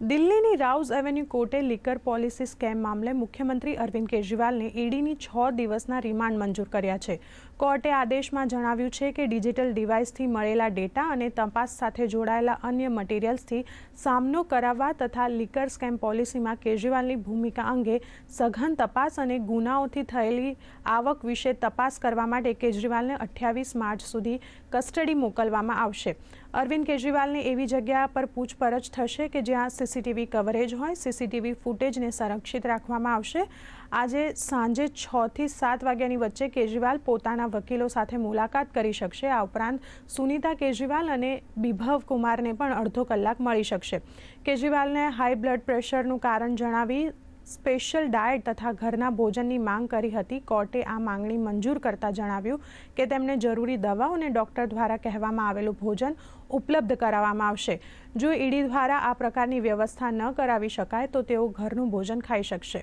દિલ્હીની Rouse Avenue કોર્ટે liquor policy scam મામલે મુખ્યમંત્રી અરવિંદ કેજરીવાલને ઈડીની છ દિવસના રિમાન્ડ મંજૂર કર્યા છે. કોર્ટે આદેશમાં જણાવ્યું છે કે ડિજિટલ ડિવાઇસથી મળેલા ડેટા અને તપાસ સાથે જોડાયેલા અન્ય મટીરિયલ્સથી સામનો કરાવવા તથા લીકર સ્કેમ પોલિસીમાં કેજરીવાલની ભૂમિકા અંગે સઘન તપાસ અને ગુનાઓથી થયેલી આવક વિશે તપાસ કરવા માટે કેજરીવાલને અઠ્યાવીસ માર્ચ સુધી કસ્ટડી મોકલવામાં આવશે. અરવિંદ કેજરીવાલને એવી જગ્યા પર પૂછપરછ થશે કે જ્યાં સીસીટીવી કવરેજ હોય, સીસીટીવી ફૂટેજને સંરક્ષિત રાખવામાં આવશે. આજે સાંજે છ થી સાત વાગ્યાની વચ્ચે કેજરીવાલ પોતાના વકીલો સાથે મુલાકાત કરી શકશે. આ ઉપરાંત સુનીતા કેજરીવાલ અને બિભવ કુમારને પણ અડધો કલાક મળી શકશે. કેજરીવાલને હાઈ બ્લડ પ્રેશરનું કારણ જણાવી સ્પેશિયલ ડાયટ તથા ઘરના ભોજનની માંગ કરી હતી. કોર્ટે આ માંગણી મંજૂર કરતા જણાવ્યું કે તેમને જરૂરી દવાઓ અને ડોક્ટર દ્વારા કહેવામાં આવેલું ભોજન ઉપલબ્ધ કરાવવામાં આવશે. જો ઈડી દ્વારા આ પ્રકારની વ્યવસ્થા ન કરાવી શકાય તો તેઓ ઘરનું ભોજન ખાઈ શકશે.